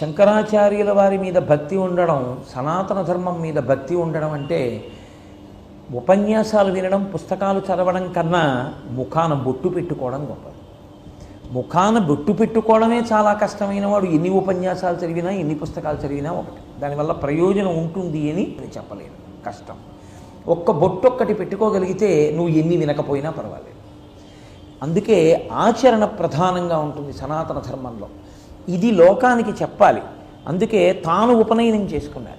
శంకరాచార్యుల వారి మీద భక్తి ఉండడం సనాతన ధర్మం మీద భక్తి ఉండడం అంటే ఉపన్యాసాలు వినడం పుస్తకాలు చదవడం కన్నా ముఖాన బొట్టు పెట్టుకోవడం గొప్పది. ముఖాన బొట్టు పెట్టుకోవడమే చాలా కష్టమైన వాడు. ఎన్ని ఉపన్యాసాలు చదివినా ఎన్ని పుస్తకాలు చదివినా ఒకటి. దానివల్ల ప్రయోజనం ఉంటుంది అని నేను చెప్పలేను. కష్టం. ఒక్క బొట్టు ఒక్కటి పెట్టుకోగలిగితే నువ్వు ఎన్ని వినకపోయినా పర్వాలేదు. అందుకే ఆచరణ ప్రధానంగా ఉంటుంది సనాతన ధర్మంలో. ఇది లోకానికి చెప్పాలి. అందుకే తాను ఉపనయనం చేసుకున్నారు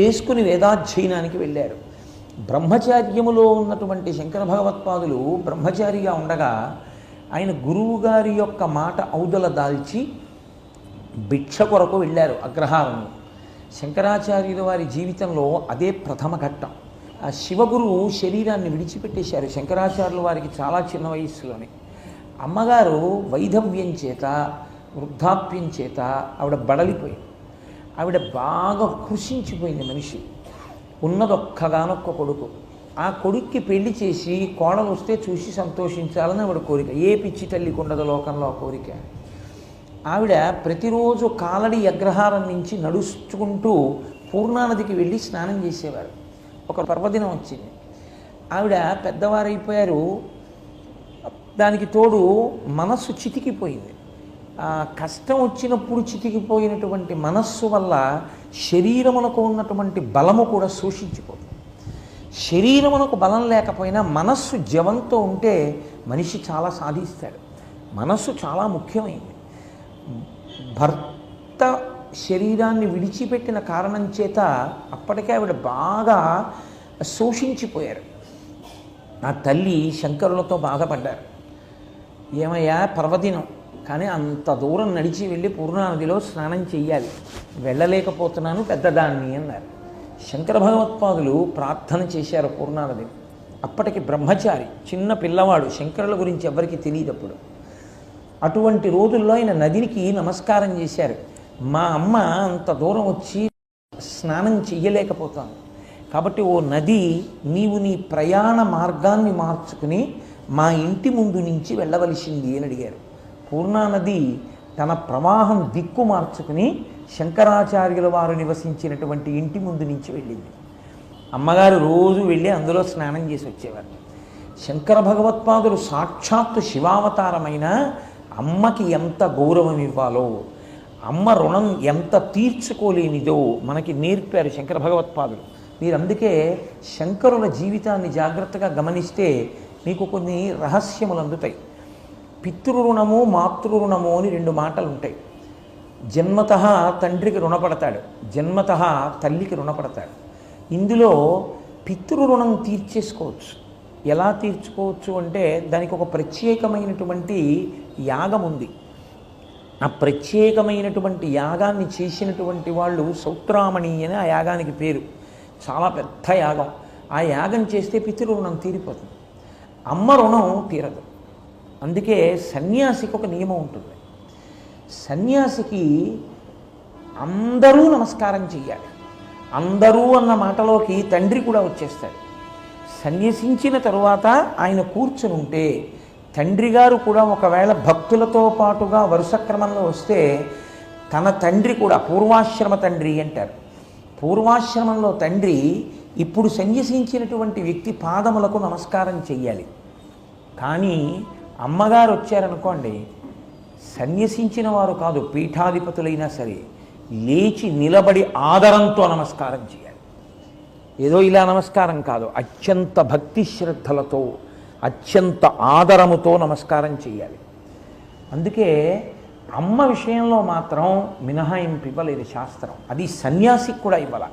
చేసుకుని వేదాధ్యయనానికి వెళ్ళారు బ్రహ్మచార్యములో ఉన్నటువంటి శంకర భగవత్పాదులు బ్రహ్మచారిగా ఉండగా ఆయన గురువుగారి యొక్క మాట ఔదల దాల్చి భిక్ష కొరకు వెళ్ళారు అగ్రహారంలో శంకరాచార్యుల వారి జీవితంలో అదే ప్రథమ ఘట్టం. ఆ శివగురువు శరీరాన్ని విడిచిపెట్టేశారు శంకరాచార్యుల వారికి చాలా చిన్న వయస్సులోనే. అమ్మగారు వైధవ్యం చేత వృద్ధాప్యం చేత ఆవిడ బడలిపోయింది. ఆవిడ బాగా కృషించిపోయింది మనిషి. ఉన్నదొక్కగానొక్క కొడుకు. ఆ కొడుక్కి పెళ్ళి చేసి కోడలు వస్తే చూసి సంతోషించాలని ఆవిడ కోరిక. ఏ పిచ్చి తల్లికి ఉండదు లోకంలో ఆ కోరిక? ఆవిడ ప్రతిరోజు కాలడి అగ్రహారం నుంచి నడుచుకుంటూ పూర్ణానదికి వెళ్ళి స్నానం చేసేవారు. ఒక పర్వదినం వచ్చింది. ఆవిడ పెద్దవారైపోయారు. దానికి తోడు మనస్సు చితికిపోయింది. కష్టం వచ్చినప్పుడు చితికిపోయినటువంటి మనస్సు వల్ల శరీరమునకు ఉన్నటువంటి బలము కూడా శోషించిపోతుంది. శరీరమునకు బలం లేకపోయినా మనస్సు జవంతో ఉంటే మనిషి చాలా సాధిస్తాడు. మనస్సు చాలా ముఖ్యమైనది భర్త శరీరాన్ని విడిచిపెట్టిన కారణం చేత అప్పటికే ఆవిడ బాగా శోషించిపోయారు. ఆ తల్లి శంకరులతో బాధపడ్డారు. ఏమయ్యా పర్వదినం. కానీ అంత దూరం నడిచి వెళ్ళి పూర్ణానదిలో స్నానం చెయ్యాలి. వెళ్ళలేకపోతున్నాను పెద్దదాన్ని అన్నారు. శంకర భగవత్పాదులు ప్రార్థన చేశారు పూర్ణానది. అప్పటికి బ్రహ్మచారి చిన్న పిల్లవాడు శంకరుల గురించి ఎవరికి తెలియదప్పుడు అటువంటి రోజుల్లో ఆయన నదినికి నమస్కారం చేశారు. మా అమ్మ అంత దూరం వచ్చి స్నానం చెయ్యలేకపోతాను. కాబట్టి ఓ నది నీవు నీ ప్రయాణ మార్గాన్ని మార్చుకుని మా ఇంటి ముందు నుంచి వెళ్ళవలసింది అని అడిగారు. పూర్ణానది తన ప్రవాహం దిక్కు మార్చుకుని శంకరాచార్యుల వారు నివసించినటువంటి ఇంటి ముందు నుంచి వెళ్ళింది. అమ్మగారు రోజు వెళ్ళి అందులో స్నానం చేసి వచ్చేవారు. శంకర భగవత్పాదులు సాక్షాత్తు శివావతారమైన అమ్మకి ఎంత గౌరవం ఇవ్వాలో అమ్మ రుణం ఎంత తీర్చుకోలేనిదో మనకి నేర్పారు శంకర భగవత్పాదులు. మీరు అందుకే శంకరుల జీవితాన్ని జాగ్రత్తగా గమనిస్తే మీకు కొన్ని రహస్యములు అందుతాయి. పితృరుణము మాతృరుణము అని రెండు మాటలు ఉంటాయి జన్మత తండ్రికి రుణపడతాడు జన్మత తల్లికి రుణపడతాడు. ఇందులో పితృరుణం తీర్చేసుకోవచ్చు. ఎలా తీర్చుకోవచ్చు అంటే దానికి ఒక ప్రత్యేకమైనటువంటి యాగం ఉంది ఆ ప్రత్యేకమైనటువంటి యాగాన్ని చేసినటువంటి వాళ్ళు సౌత్రామణి అని ఆ యాగానికి పేరు. చాలా పెద్ద యాగం. ఆ యాగం చేస్తే పితృరుణం తీరిపోతుంది. అమ్మ రుణం తీరదు. అందుకే సన్యాసికి ఒక నియమం ఉంటుంది. సన్యాసికి అందరూ నమస్కారం చెయ్యాలి. అందరూ అన్న మాటలోకి తండ్రి కూడా వచ్చేస్తాడు. సన్యసించిన తరువాత ఆయన కూర్చుని ఉంటే తండ్రి గారు కూడా ఒకవేళ భక్తులతో పాటుగా వరుస క్రమంలో వస్తే తన తండ్రి కూడా పూర్వాశ్రమ తండ్రి అంటారు. పూర్వాశ్రమంలో తండ్రి ఇప్పుడు సన్యసించినటువంటి వ్యక్తి పాదములకు నమస్కారం చెయ్యాలి. కానీ అమ్మగారు వచ్చారనుకోండి సన్యసించిన వారు కాదు పీఠాధిపతులైనా సరే లేచి నిలబడి ఆదరంతో నమస్కారం చేయాలి. ఏదో ఇలా నమస్కారం కాదు అత్యంత భక్తి శ్రద్ధలతో అత్యంత ఆదరముతో నమస్కారం చేయాలి. అందుకే అమ్మ విషయంలో మాత్రం మినహాయింపు ఇవ్వలేదు శాస్త్రం. అది సన్యాసికి కూడా ఇవ్వాల.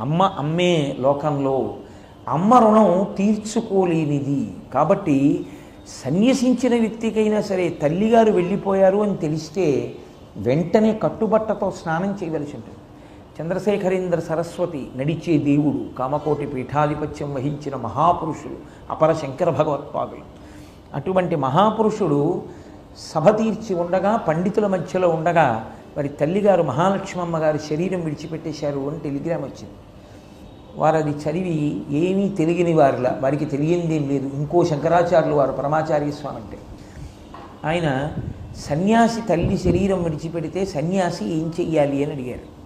అమ్మ అమ్మే లోకంలో అమ్మ రుణం తీర్చుకోలేనిది. కాబట్టి సన్యసించిన వ్యక్తికైనా సరే తల్లిగారు వెళ్ళిపోయారు అని తెలిస్తే వెంటనే కట్టుబట్టతో స్నానం చేయవలసి ఉంటుంది. చంద్రశేఖరేంద్ర సరస్వతి నడిచే దేవుడు కామకోటి పీఠాధిపత్యం వహించిన మహాపురుషుడు అపర శంకర భగవత్పాదులు అటువంటి మహాపురుషుడు సభ తీర్చి ఉండగా పండితుల మధ్యలో ఉండగా మరి తల్లిగారు మహాలక్ష్మమ్మ గారి శరీరం విడిచిపెట్టేశారు అని టెలిగ్రామ్ వచ్చింది. వారు అది చదివి ఏమీ తెలియని వారిలా వారికి తెలియందేం లేదు. ఇంకో శంకరాచార్యులు వారు పరమాచార్య స్వామి అంటే. ఆయన సన్యాసి తల్లి శరీరం విడిచిపెడితే సన్యాసి ఏం చెయ్యాలి అని అడిగారు.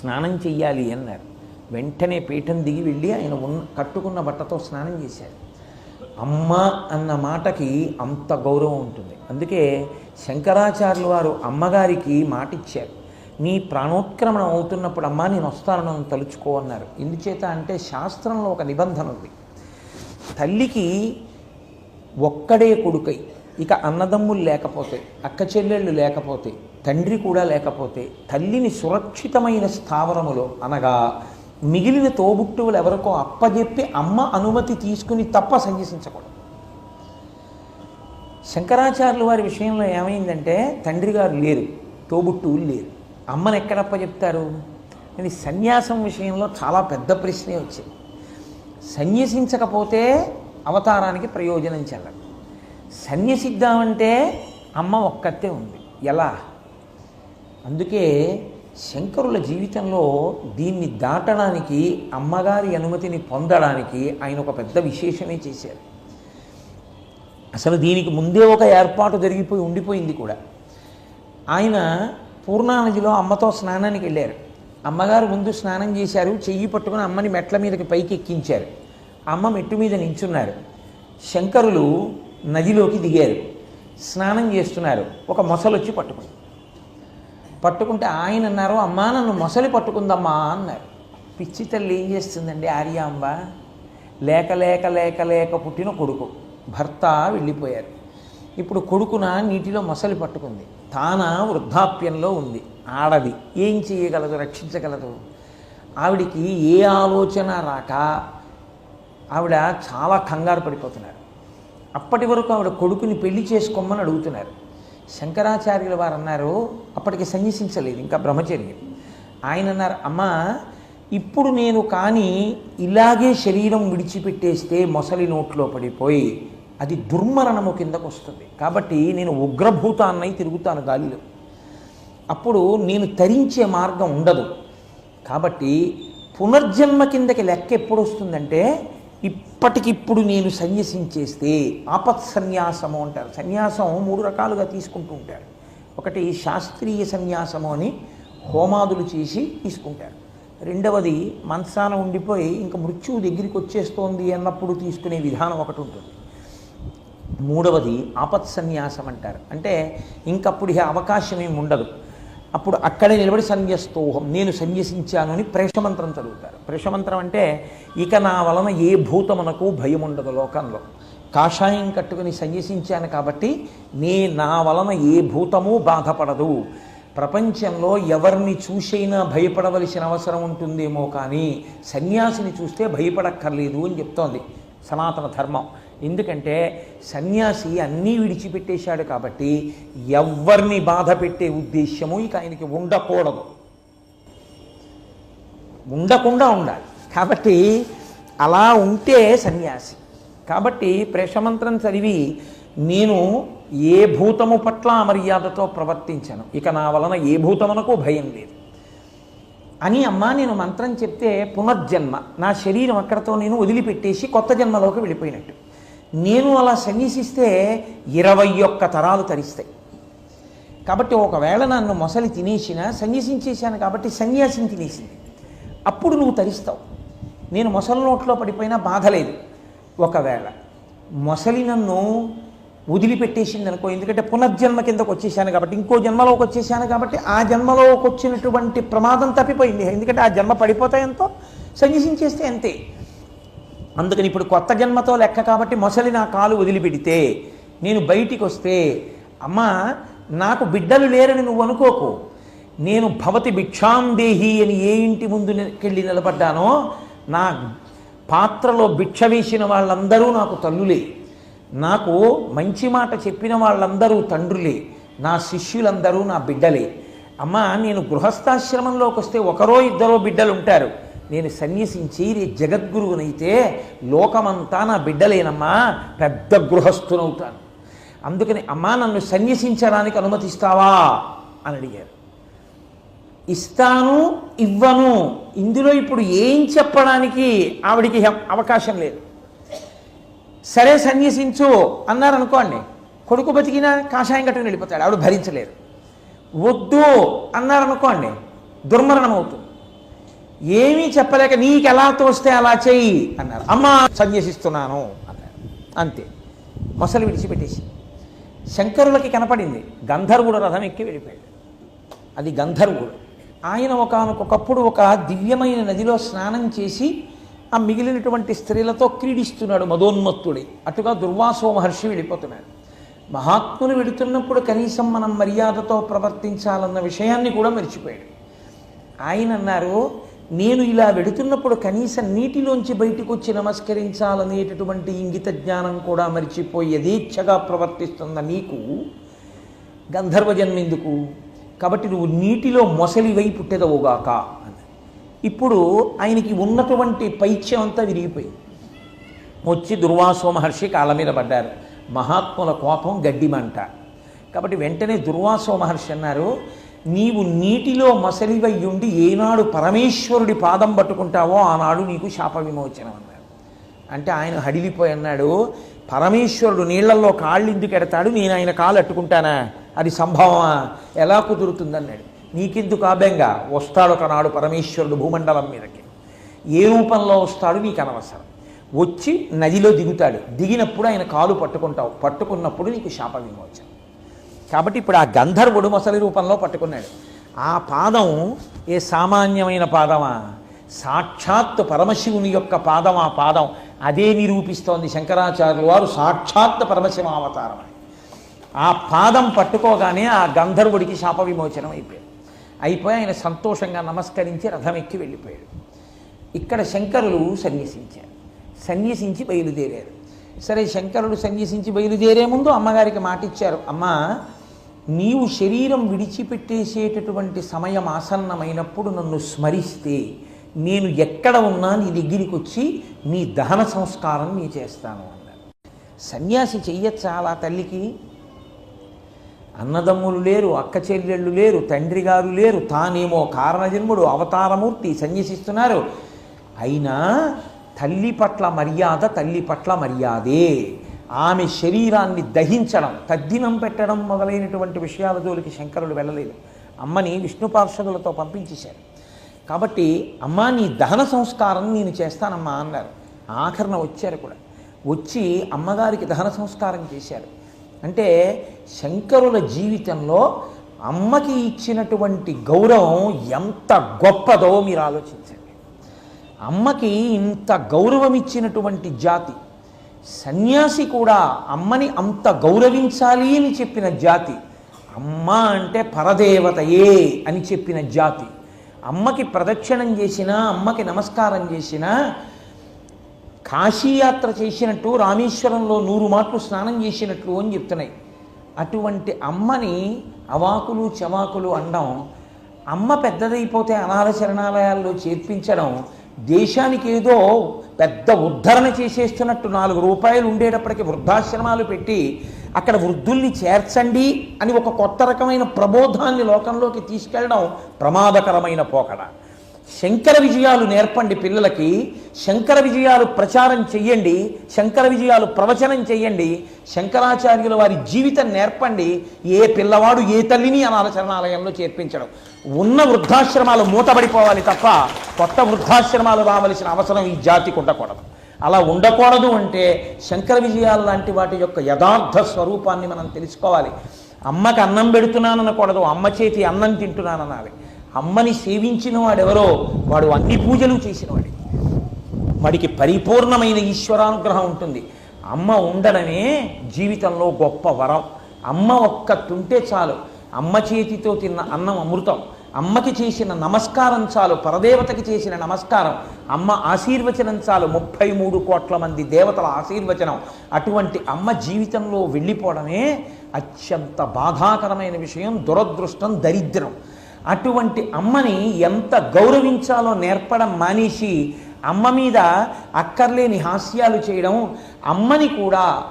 స్నానం చెయ్యాలి అన్నారు. వెంటనే పీఠం దిగి వెళ్ళి ఆయన ఉన్న కట్టుకున్న బట్టతో స్నానం చేశారు. అమ్మ అన్న మాటకి అంత గౌరవం ఉంటుంది. అందుకే శంకరాచార్యులు వారు అమ్మగారికి మాట ఇచ్చారు నీ ప్రాణోత్క్రమణం అవుతున్నప్పుడు అమ్మా నేను వస్తాను నన్ను తలుచుకో అన్నారు. ఎందుచేత అంటే శాస్త్రంలో ఒక నిబంధన ఉంది. తల్లికి ఒక్కడే కొడుకై ఇక అన్నదమ్ములు లేకపోతే అక్క చెల్లెళ్ళు లేకపోతే తండ్రి కూడా లేకపోతే తల్లిని సురక్షితమైన స్థావరములో అనగా మిగిలిన తోబుట్టువులు ఎవరికో అప్పజెప్పి అమ్మ అనుమతి తీసుకుని తప్ప సన్యసించకూడదు శంకరాచార్యుల వారి విషయంలో ఏమైందంటే తండ్రి గారు లేరు తోబుట్టువులు లేరు. అమ్మను ఎక్కడప్ప చెప్తారు? అని సన్యాసం విషయంలో చాలా పెద్ద ప్రశ్నే వచ్చింది. సన్యసించకపోతే అవతారానికి ప్రయోజనం చెల్లదు. సన్యసిద్దామంటే అమ్మ ఒక్కతే ఉంది. ఎలా? అందుకే శంకరుల జీవితంలో దీన్ని దాటడానికి అమ్మగారి అనుమతిని పొందడానికి ఆయన ఒక పెద్ద విశేషమే చేశారు. అసలు దీనికి ముందే ఒక ఏర్పాటు జరిగిపోయి ఉండిపోయింది కూడా. ఆయన పూర్ణానదిలో అమ్మతో స్నానానికి వెళ్ళారు. అమ్మగారు ముందు స్నానం చేశారు చెయ్యి పట్టుకుని అమ్మని మెట్ల మీదకి పైకి ఎక్కించారు. అమ్మ మెట్టు మీద నించున్నారు. శంకరులు నదిలోకి దిగారు. స్నానం చేస్తున్నారు. ఒక మొసలొచ్చి పట్టుకుంది. పట్టుకుంటే ఆయన అన్నారు అమ్మా నన్ను మొసలి పట్టుకుందమ్మా అన్నారు. పిచ్చి తల్లి ఏం చేస్తుందండి ఆర్యాంబ? లేక లేక లేక లేక పుట్టిన కొడుకు. భర్త వెళ్ళిపోయారు. ఇప్పుడు కొడుకున నీటిలో మొసలి పట్టుకుంది. తాన వృద్ధాప్యంలో ఉంది. ఆడది. ఏం చేయగలదు? రక్షించగలదు. ఆవిడికి ఏ ఆలోచన రాక ఆవిడ చాలా కంగారు పడిపోతున్నారు. అప్పటి వరకు ఆవిడ కొడుకుని పెళ్ళి చేసుకోమని అడుగుతున్నారు. శంకరాచార్యుల వారు అన్నారు అప్పటికి సన్యసించలేదు ఇంకా బ్రహ్మచర్యం. ఆయన అన్నారు అమ్మా ఇప్పుడు నేను కానీ ఇలాగే శరీరం విడిచిపెట్టేస్తే మొసలి నోట్లో పడిపోయి అది దుర్మరణము కిందకు వస్తుంది కాబట్టి నేను ఉగ్రభూతాన్నై తిరుగుతాను గాలిలో. అప్పుడు నేను తరించే మార్గం ఉండదు. కాబట్టి పునర్జన్మ కిందకి లెక్క ఎప్పుడు వస్తుందంటే ఇప్పటికిప్పుడు నేను సన్యసించేస్తే ఆపత్ సన్యాసము అంటారు. సన్యాసం మూడు రకాలుగా తీసుకుంటూ ఉంటారు. ఒకటి శాస్త్రీయ సన్యాసము అని హోమాదులు చేసి తీసుకుంటారు. రెండవది మనసాన ఉండిపోయి ఇంకా మృత్యువు దగ్గరికి వచ్చేస్తోంది అన్నప్పుడు తీసుకునే విధానం ఒకటి ఉంటుంది మూడవది ఆపత్ సన్యాసం అంటారు. అంటే ఇంకప్పుడు ఈ అవకాశం ఏమి ఉండదు. అప్పుడు అక్కడే నిలబడి సన్యస్తోహం నేను సన్యసించాను అని ప్రేషమంత్రం చదువుతారు. ప్రేషమంత్రం అంటే ఇక నా వలన ఏ భూతమునకు భయం ఉండదు లోకంలో. కాషాయం కట్టుకుని సన్యసించాను కాబట్టి నే నా వలన ఏ భూతము బాధపడదు. ప్రపంచంలో ఎవరిని చూసైనా భయపడవలసిన అవసరం ఉంటుందేమో కానీ సన్యాసిని చూస్తే భయపడక్కర్లేదు అని చెప్తోంది సనాతన ధర్మం. ఎందుకంటే సన్యాసి అన్నీ విడిచిపెట్టేశాడు కాబట్టి ఎవరిని బాధ పెట్టే ఉద్దేశ్యము ఇక ఆయనకి ఉండకూడదు. ఉండకుండా ఉండాలి. కాబట్టి అలా ఉంటే సన్యాసి. కాబట్టి ప్రేషమంత్రం చదివి నేను ఏ భూతము పట్ల అమర్యాదతో ప్రవర్తించను. ఇక నా వలన ఏ భూతమునకు భయం లేదు. అని అమ్మా నేను మంత్రం చెప్తే పునర్జన్మ. నా శరీరం అక్కడతో నేను వదిలిపెట్టేసి కొత్త జన్మలోకి వెళ్ళిపోయినట్టు. నేను అలా సన్యసిస్తే ఇరవై ఒక్క తరాలు తరిస్తాయి. కాబట్టి ఒకవేళ నన్ను మొసలి తినేసిన సన్యసించేశాను కాబట్టి సన్యాసిని తినేసింది. అప్పుడు నువ్వు తరిస్తావు. నేను మొసలి నోట్లో పడిపోయినా బాధ లేదు. ఒకవేళ మొసలి నన్ను వదిలిపెట్టేసింది అనుకో ఎందుకంటే పునర్జన్మ కిందకు వచ్చేసాను కాబట్టి ఇంకో జన్మలోకి వచ్చేసాను కాబట్టి ఆ జన్మలోకి వచ్చినటువంటి ప్రమాదం తప్పిపోయింది. ఎందుకంటే ఆ జన్మ పడిపోతాయంతో సన్యసించేస్తే అంతే. అందుకని ఇప్పుడు కొత్త జన్మతో లెక్క కాబట్టి మొసలి నా కాలు వదిలిపెడితే నేను బయటికి వస్తే అమ్మ నాకు బిడ్డలు లేరని నువ్వు అనుకోకు. నేను భవతి భిక్షాం దేహి అని ఏ ఇంటి ముందు వెళ్ళి నిలబడ్డానో నా పాత్రలో భిక్ష వేసిన వాళ్ళందరూ నాకు తల్లులే. నాకు మంచి మాట చెప్పిన వాళ్ళందరూ తండ్రులే. నా శిష్యులందరూ నా బిడ్డలే. అమ్మ నేను గృహస్థాశ్రమంలోకి వస్తే ఒకరో ఇద్దరో బిడ్డలు ఉంటారు నేను సన్యసించి జగద్గురువునైతే లోకమంతా నా బిడ్డలేనమ్మా పెద్ద గృహస్థునవుతాను. అందుకని అమ్మా నన్ను సన్యసించడానికి అనుమతిస్తావా? అని అడిగారు. ఇస్తాను ఇవ్వను. ఇందులో ఇప్పుడు ఏం చెప్పడానికి ఆవిడికి అవకాశం లేదు. సరే సన్యసించు అన్నారనుకోండి. కొడుకు బతికినా కాషాయం కట్టుకుని వెళ్ళిపోతాడు ఆవిడ భరించలేరు వద్దు అన్నారనుకోండి దుర్మరణం అవుతుంది ఏమీ చెప్పలేక నీకు ఎలా తోస్తే అలా చెయ్యి అన్నారు. అమ్మ సన్యసిస్తున్నాను అన్నారు. అంతే. మొసలు విడిచిపెట్టేసి శంకరులకి కనపడింది. గంధర్వుడు రథం ఎక్కి వెళ్ళిపోయాడు. అది గంధర్వుడు. ఆయన ఒకనకొకప్పుడు ఒక దివ్యమైన నదిలో స్నానం చేసి ఆ మిగిలినటువంటి స్త్రీలతో క్రీడిస్తున్నాడు మదోన్మత్తుడి. అటుగా దుర్వాసో మహర్షి వెళ్ళిపోతున్నాడు. మహాత్ములు వెళుతున్నప్పుడు కనీసం మనం మర్యాదతో ప్రవర్తించాలన్న విషయాన్ని కూడా మర్చిపోయాడు. ఆయన అన్నారు నేను ఇలా వెడుతున్నప్పుడు కనీసం నీటిలోంచి బయటకు వచ్చి నమస్కరించాలనేటటువంటి ఇంగిత జ్ఞానం కూడా మర్చిపోయి యథేచ్ఛగా ప్రవర్తిస్తున్న నీకు? గంధర్వ జన్మెందుకు? కాబట్టి నువ్వు నీటిలో మొసలివై పుట్టెదవుగాక అని ఇప్పుడు ఆయనకి ఉన్నటువంటి పైత్యం అంతా విరిగిపోయింది. వచ్చి దుర్వాసో మహర్షి కాళ్ళ మీద పడ్డారు. మహాత్ముల కోపం గడ్డిమంట. కాబట్టి వెంటనే దుర్వాసో మహర్షి అన్నారు నీవు నీటిలో మసలివై ఉండి ఏనాడు పరమేశ్వరుడి పాదం పట్టుకుంటావో ఆనాడు నీకు శాప విమోచనం అన్నాడు. అంటే ఆయన హడిలిపోయి అన్నాడు పరమేశ్వరుడు నీళ్ళలో కాళ్ళు ఎందుకు ఎడతాడు నేను ఆయన కాళ్ళు అట్టుకుంటానా? అది సంభవమా? ఎలా కుదురుతుందన్నాడు. నీకెందుకు ఆబెంగా వస్తాడు ఒకనాడు పరమేశ్వరుడు భూమండలం మీదకి. ఏ రూపంలో వస్తాడు నీకు అనవసరం. వచ్చి నదిలో దిగుతాడు. దిగినప్పుడు ఆయన కాలు పట్టుకుంటావు. పట్టుకున్నప్పుడు నీకు శాప విమోచనం కాబట్టి ఇప్పుడు ఆ గంధర్వుడు మొసలి రూపంలో పట్టుకున్నాడు. ఆ పాదం ఏ సామాన్యమైన పాదమా? సాక్షాత్ పరమశివుని యొక్క పాదం ఆ పాదం. అదే నిరూపిస్తోంది శంకరాచార్యుల వారు సాక్షాత్ పరమశివ అవతారం అని. ఆ పాదం పట్టుకోగానే ఆ గంధర్వుడికి శాప విమోచనం అయిపోయాడు అయిపోయి ఆయన సంతోషంగా నమస్కరించి రథం ఎక్కి వెళ్ళిపోయాడు. ఇక్కడ శంకరులు సన్యసించారు. సన్యసించి బయలుదేరారు. సరే శంకరుడు సన్యసించి బయలుదేరే ముందు అమ్మగారికి మాట ఇచ్చారు నీవు శరీరం విడిచిపెట్టేసేటటువంటి సమయం ఆసన్నమైనప్పుడు నన్ను స్మరిస్తే నేను ఎక్కడ ఉన్నా నీ దగ్గరికి వచ్చి నీ దహన సంస్కారం నీ చేస్తాను అన్నారు సన్యాసి చెయ్యొచ్చా అలా తల్లికి? అన్నదమ్ములు లేరు అక్క చెల్లెళ్ళు లేరు తండ్రి గారు లేరు తానేమో కారణజన్ముడు అవతారమూర్తి సన్యసిస్తున్నారు. అయినా తల్లి పట్ల మర్యాద తల్లి పట్ల మర్యాదే. ఆమె శరీరాన్ని దహించడం తద్దినం పెట్టడం మొదలైనటువంటి విషయాల జోలికి శంకరులు వెళ్ళలేదు. అమ్మని విష్ణు పార్షదులతో పంపించేశారు. కాబట్టి అమ్మ నీ దహన సంస్కారం నేను చేస్తానమ్మా అన్నారు. ఆఖరణ వచ్చారు కూడా. వచ్చి అమ్మగారికి దహన సంస్కారం చేశారు. అంటే శంకరుల జీవితంలో అమ్మకి ఇచ్చినటువంటి గౌరవం ఎంత గొప్పదో మీరు ఆలోచించండి. అమ్మకి ఇంత గౌరవం ఇచ్చినటువంటి జాతి సన్యాసి కూడా అమ్మని అంత గౌరవించాలి అని చెప్పిన జాతి. అమ్మ అంటే పరదేవతయే అని చెప్పిన జాతి. అమ్మకి ప్రదక్షిణం చేసినా అమ్మకి నమస్కారం చేసినా కాశీయాత్ర చేసినట్టు రామేశ్వరంలో నూరు మార్పులు స్నానం చేసినట్లు అని చెప్తున్నాయి. అటువంటి అమ్మని అవాకులు చవాకులు అనడం అమ్మ పెద్దదైపోతే అనాథ శరణాలయాల్లో చేర్పించడం దేశానికి ఏదో పెద్ద ఉద్ధరణ చేసేస్తున్నట్టు నాలుగు రూపాయలు ఉండేటప్పటికి వృద్ధాశ్రమాలు పెట్టి అక్కడ వృద్ధుల్ని చేర్చండి అని ఒక కొత్త రకమైన ప్రబోధాన్ని లోకంలోకి తీసుకెళ్ళడం ప్రమాదకరమైన పోకడ. శంకర విజయాలు నేర్పండి పిల్లలకి శంకర విజయాలు ప్రచారం చెయ్యండి శంకర విజయాలు ప్రవచనం చెయ్యండి శంకరాచార్యుల వారి జీవితం నేర్పండి ఏ పిల్లవాడు ఏ తల్లిని అనాథశరణాలయంలో చేర్పించడం. ఉన్న వృద్ధాశ్రమాలు మూతబడిపోవాలి తప్ప కొత్త వృద్ధాశ్రమాలు రావలసిన అవసరం ఈ జాతికి ఉండకూడదు. అలా ఉండకూడదు అంటే శంకర విజయాలు లాంటి వాటి యొక్క యథార్థ స్వరూపాన్ని మనం తెలుసుకోవాలి. అమ్మకి అన్నం పెడుతున్నాను అనకూడదు అమ్మ చేతి అన్నం తింటున్నాను అనాలి అమ్మని సేవించిన వాడెవరో వాడు అన్ని పూజలు చేసినవాడే. వాడికి పరిపూర్ణమైన ఈశ్వరానుగ్రహం ఉంటుంది. అమ్మ ఉండడమే జీవితంలో గొప్ప వరం. అమ్మ ఒక్కతుంటే చాలు. అమ్మ చేతితో తిన్న అన్నం అమృతం. అమ్మకి చేసిన నమస్కారం చాలు. పరదేవతకి చేసిన నమస్కారం. అమ్మ ఆశీర్వచనం చాలు. ముప్పై మూడు కోట్ల మంది దేవతల ఆశీర్వచనం. అటువంటి అమ్మ జీవితంలో వెళ్ళిపోవడమే అత్యంత బాధాకరమైన విషయం దురదృష్టం దరిద్రం. అటువంటి అమ్మని ఎంత గౌరవించాలో నేర్పడం మానేసి అమ్మ మీద అక్కర్లేని హాస్యాలు చేయడం అమ్మని కూడా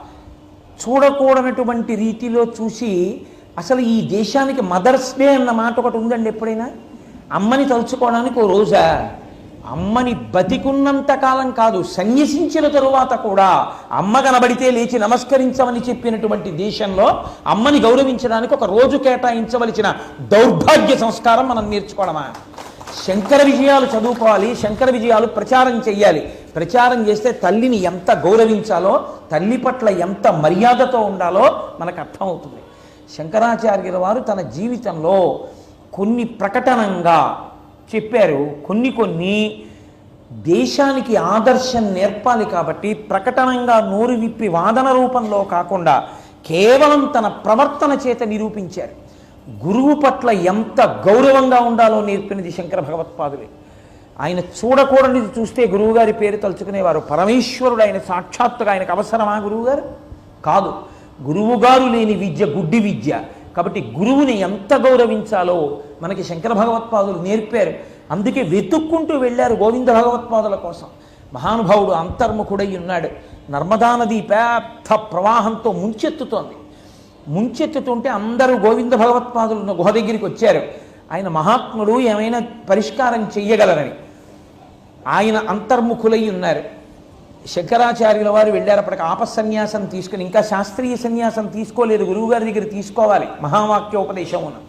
చూడకూడనటువంటి రీతిలో చూసి అసలు ఈ దేశానికి మదర్స్ డే అన్న మాట ఒకటి ఉందండి ఎప్పుడైనా? అమ్మని తలుచుకోవడానికి ఓ రోజా? అమ్మని బతికున్నంత కాలం కాదు సన్యసించిన తరువాత కూడా అమ్మ కనబడితే లేచి నమస్కరించమని చెప్పినటువంటి దేశంలో అమ్మని గౌరవించడానికి ఒక రోజు కేటాయించవలసిన దౌర్భాగ్య సంస్కారం మనం నేర్చుకోవడమా? శంకర విజయాలు చదువుకోవాలి శంకర విజయాలు ప్రచారం చెయ్యాలి. ప్రచారం చేస్తే తల్లిని ఎంత గౌరవించాలో తల్లి పట్ల ఎంత మర్యాదతో ఉండాలో మనకు అర్థమవుతుంది. శంకరాచార్యుల వారు తన జీవితంలో కొన్ని ప్రకటనంగా చెప్పారు. కొన్ని కొన్ని దేశానికి ఆదర్శం నేర్పాలి కాబట్టి ప్రకటనంగా నోరు విప్పి వాదన రూపంలో కాకుండా కేవలం తన ప్రవర్తన చేత నిరూపించారు. గురువు పట్ల ఎంత గౌరవంగా ఉండాలో నేర్పినది శంకర భగవత్పాదులే. ఆయన చూడకూడనిది చూస్తే గురువుగారి పేరు తలుచుకునేవారు. పరమేశ్వరుడు ఆయన సాక్షాత్తుగా ఆయనకు అవసరమా గురువుగారు? కాదు. గురువుగారు లేని విద్య గుడ్డి విద్య. కాబట్టి గురువుని ఎంత గౌరవించాలో మనకి శంకర భగవత్పాదులు నేర్పారు. అందుకే వెతుక్కుంటూ వెళ్ళారు గోవింద భగవత్పాదుల కోసం. మహానుభావుడు అంతర్ముఖుడై ఉన్నాడు. నర్మదా నది పెద్ద ప్రవాహంతో ముంచెత్తుతోంది. ముంచెత్తుతుంటే అందరూ గోవింద భగవత్పాదులు ఉన్న గుహ దగ్గరికి వచ్చారు. ఆయన మహాత్ముడు ఏమైనా పరిష్కారం చెయ్యగలరని. ఆయన అంతర్ముఖులై ఉన్నారు. శంకరాచార్యుల వారు వెళ్ళారు. అప్పటికి ఆపసన్యాసం తీసుకుని ఇంకా శాస్త్రీయ సన్యాసం తీసుకోలేదు. గురువుగారి దగ్గర తీసుకోవాలి. మహావాక్యోపదేశమును.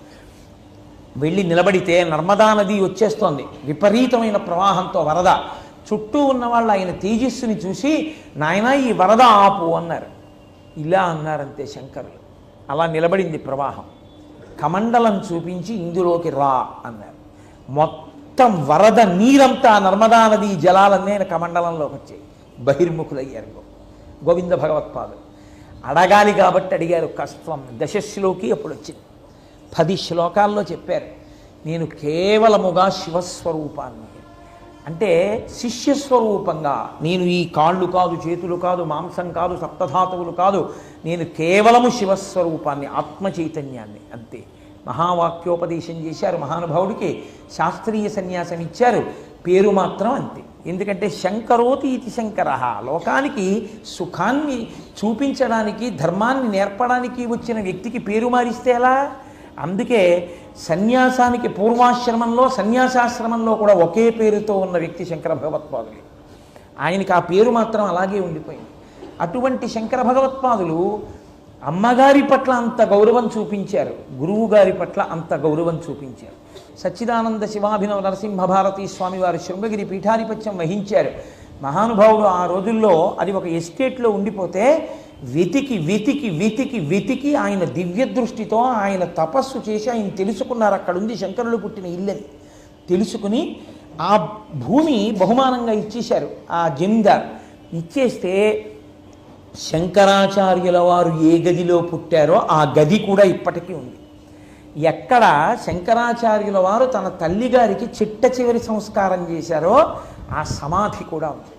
వెళ్ళి నిలబడితే నర్మదా నది వచ్చేస్తోంది. విపరీతమైన ప్రవాహంతో వరద. చుట్టూ ఉన్న వాళ్ళు ఆయన తేజస్సుని చూసి నాయనా ఈ వరద ఆపు అన్నారు. ఇలా అన్నారంతే శంకరులు. అలా నిలబడింది ప్రవాహం. కమండలం చూపించి ఇందులోకి రా అన్నారు. మొత్తం వరద నీరంతా నర్మదా నది జలాలన్నీ ఆయన కమండలంలోకి వచ్చాయి. బహిర్ముఖులయ్యారు. గోవింద భగవత్పాదులు అడగాలి కాబట్టి అడిగారు. కష్టం. దశశ్లోకి అప్పుడు వచ్చింది పది శ్లోకాల్లో చెప్పారు. నేను కేవలముగా శివస్వరూపాన్ని. అంటే శిష్యస్వరూపంగా నేను ఈ కాళ్ళు కాదు చేతులు కాదు మాంసం కాదు సప్తధాతువులు కాదు నేను కేవలము శివస్వరూపాన్ని ఆత్మ చైతన్యాన్ని అంతే. మహావాక్యోపదేశం చేశారు మహానుభావుడికి. శాస్త్రీయ సన్యాసం ఇచ్చారు పేరు మాత్రం అంతే. ఎందుకంటే శంకరోతి ఇది శంకర. లోకానికి సుఖాన్ని చూపించడానికి ధర్మాన్ని నేర్పడానికి వచ్చిన వ్యక్తికి పేరు మారిస్తే ఎలా? అందుకే సన్యాసానికి పూర్వాశ్రమంలో సన్యాసాశ్రమంలో కూడా ఒకే పేరుతో ఉన్న వ్యక్తి శంకర భగవత్పాదులే. ఆయనకి ఆ పేరు మాత్రం అలాగే ఉండిపోయింది. అటువంటి శంకర భగవత్పాదులు అమ్మగారి పట్ల అంత గౌరవం చూపించారు గురువు గారి పట్ల అంత గౌరవం చూపించారు. సచ్చిదానంద శివాభినవ నరసింహ భారతీ స్వామి వారు శృంగగిరి పీఠాధిపత్యం వహించారు. మహానుభావుడు ఆ రోజుల్లో అది ఒక ఎస్టేట్లో ఉండిపోతే వెతికి వెతికి వెతికి వెతికి ఆయన దివ్య దృష్టితో ఆయన తపస్సు చేసి ఆయన తెలుసుకున్నారు. అక్కడ ఉంది శంకరులు పుట్టిన ఇల్లని తెలుసుకుని ఆ భూమి బహుమానంగా ఇచ్చేశారు. ఆ జమీందార్ ఇచ్చేస్తే శంకరాచార్యుల వారు ఏ గదిలో పుట్టారో ఆ గది కూడా ఇప్పటికీ ఉంది. ఎక్కడ శంకరాచార్యుల వారు తన తల్లిగారికి చిట్ట చివరి సంస్కారం చేశారో ఆ సమాధి కూడా ఉంది.